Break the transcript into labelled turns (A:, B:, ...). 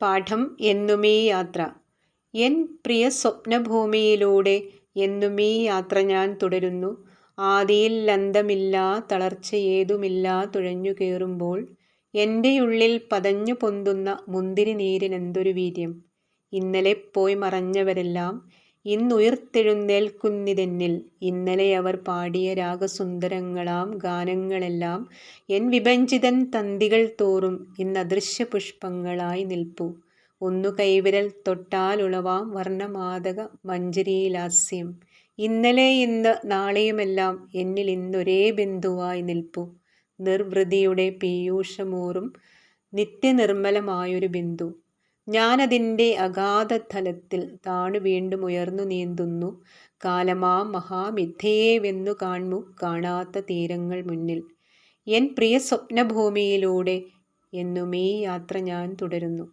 A: പാഠം എന്നുമീ യാത്ര. എൻ പ്രിയ സ്വപ്നഭൂമിയിലൂടെ എന്നുമീ യാത്ര ഞാൻ തുടരുന്നു. ആദിയിൽ അന്തമില്ല തളർച്ചയേതുമില്ല തുഴഞ്ഞു കയറുമ്പോൾ എന്റെയുള്ളിൽ പതഞ്ഞു പൊന്തുന്ന മുന്തിരി നീരിനെന്തൊരു വീര്യം. ഇന്നലെ പോയി മറഞ്ഞവരെല്ലാം ഇന്നുയർത്തെഴുന്നേൽക്കുന്നിതെന്നിൽ ഇന്നലെ അവർ പാടിയ രാഗസുന്ദരങ്ങളാം ഗാനങ്ങളെല്ലാം എൻ വിഭഞ്ചിതൻ തന്തികൾ തോറും ഇന്ന് അദൃശ്യ പുഷ്പങ്ങളായി നിൽപ്പു. ഒന്നു കൈവിരൽ തൊട്ടാലുളവാം വർണമാതക മഞ്ജരിയിലാസ്യം ഇന്നലെ ഇന്ന് നാളെയുമെല്ലാം എന്നിൽ ഇന്നൊരേ ബിന്ദുവായി നിൽപ്പു. നിർവൃതിയുടെ പീയൂഷമൂറും നിത്യനിർമ്മലമായൊരു ബിന്ദു. ഞാനതിന്റെ അഗാധതലത്തിൽ താണു വീണ്ടും ഉയർന്നു നീന്തുന്നു. കാലമാ മഹാമിഥ്യയെവെന്നു കാൺമു കാണാത്ത തീരങ്ങൾ മുന്നിൽ. എൻ പ്രിയ സ്വപ്നഭൂമിയിലൂടെ എന്നും ഈ യാത്ര ഞാൻ തുടരുന്നു.